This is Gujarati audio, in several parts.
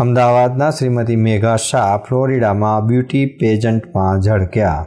અમદાવાદના શ્રીમતી મેઘા શાહ ફ્લોરિડામાં બ્યુટી પેજન્ટમાં ઝળક્યા.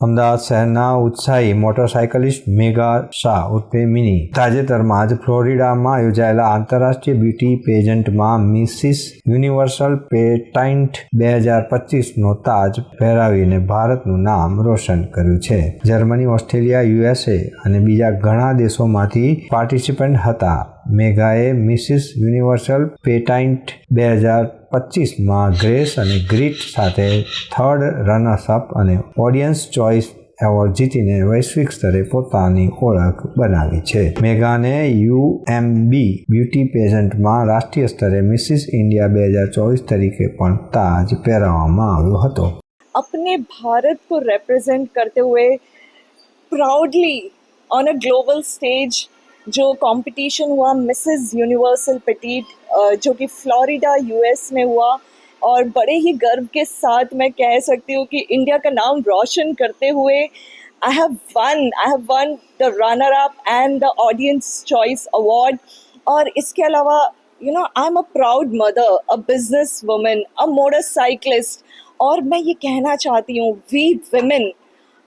અમદાવાદ શહેરના ઉત્સાહી મોટરસાયકલિસ્ટ મેઘા શાહ ઉર્ફે મિની. તાજેતરમાં જ ફ્લોરિડામાં યોજાયેલા આંતરરાષ્ટ્રીય બ્યુટી પેજન્ટમાં મિસિસ યુનિવર્સલ પેટાઇન્ટ બે હજાર પચીસનો તાજ પહેરાવીને ભારતનું નામ રોશન કર્યું છે. જર્મની, ઓસ્ટ્રેલિયા યુએસએ અને બીજા ઘણા દેશોમાંથી પાર્ટિસિપન્ટ હતા. મેઘાએ મિસિસ યુનિવર્સલ પેટાઇન્ટ બે હજાર પચીસમાં ગ્રેસ અને ગ્રીટ સાથે થર્ડ રનર્સ અપ અને ઓડિયન્સ ચોઇસ એવોર્ડ જીતીને વૈશ્વિક સ્તરે પોતાની ઓળખ બનાવી છે મેઘાને યુએમબી બ્યુટી પેજન્ટમાં રાષ્ટ્રીય સ્તરે મિસિસ ઇન્ડિયા બે હજાર ચોવીસ તરીકે પણ તાજ પહેરાવવામાં આવ્યો હતો अपने भारत को रिप्रेजेंट करते हुए proudly on a global stage जो कंपटीशन हुआ मिसेस यूनिवर्सल पेटीट जो कि फ्लोरिडा यूएस में हुआ, और बड़े ही गर्व के साथ मैं कह सकती हूँ कि इंडिया का नाम रोशन करते हुए I have won I have won the runner up and the audience choice award और इसके अलावा you know I am a proud mother a business woman a motorcyclist और मैं ये कहना चाहती हूँ we women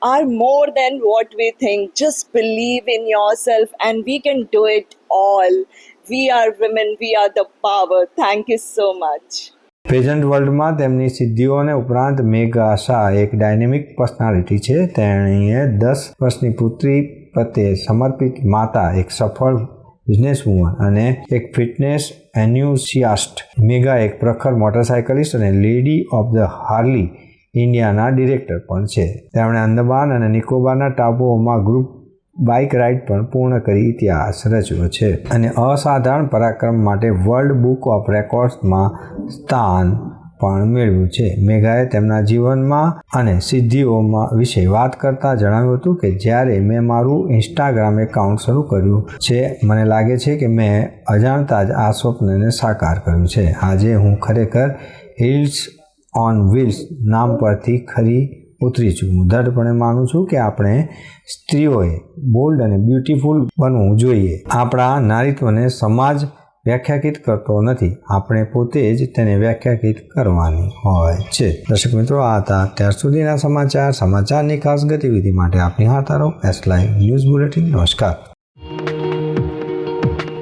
are more than what we think. Just believe in yourself and we can do it all. We are women, we are the power. Thank you so much. Pageant વર્લ્ડમાં તેમની સિદ્ધિઓને ઉપરાંત મેઘા શાહ એક ડાયનેમિક પર્સનાલિટી છે તેણીએ દસ વર્ષની પુત્રી પ્રત્યે સમર્પિત માતા એક સફળ બિઝનેસ વુમન અને એક ફિટનેસ એન્યુસિયાસ્ટ મેઘા એક પ્રખર મોટરસાયકલિસ્ટ અને લેડી ઓફ ધ હાર્લી ઇન્ડિયાના ડિરેક્ટર પણ છે. તેમણે અંદમાન અને નિકોબારના ટાપુઓમાં ગ્રુપ બાઇક રાઇડ પણ પૂર્ણ કરી ઇતિહાસ રચ્યો છે અને અસાધારણ પરાક્રમ માટે વર્લ્ડ બુક ઓફ રેકોર્ડ્સમાં સ્થાન પણ મેળવ્યું છે. મેઘાએ તેમના જીવનમાં અને સિદ્ધિઓમાં વિશે વાત કરતાં જણાવ્યું હતું કે, જ્યારે મેં મારું ઇન્સ્ટાગ્રામ એકાઉન્ટ શરૂ કર્યું છે, મને લાગે છે કે મેં અજાણતા જ આ સ્વપ્નને સાકાર કર્યું છે. આજે હું ખરેખર હિલ્સ ઓન વ્હીલ્સ નામ પરથી ખરી ઉતરી છું. હું દૃઢપણે માનું છું કે આપણે સ્ત્રીઓએ બોલ્ડ અને બ્યુટીફુલ બનવું જોઈએ. આપણા નારીત્વને સમાજ વ્યાખ્યાકિત કરતો નથી. આપણે પોતે જ તેને વ્યાખ્યાકિત કરવાની હોય છે. દર્શક મિત્રો, આ હતા અત્યાર સુધીના સમાચાર. સમાચારની ખાસ ગતિવિધિ માટે આપની હાથ રહો એસ લાઈવ ન્યૂઝ બુલેટિન નમસ્કાર.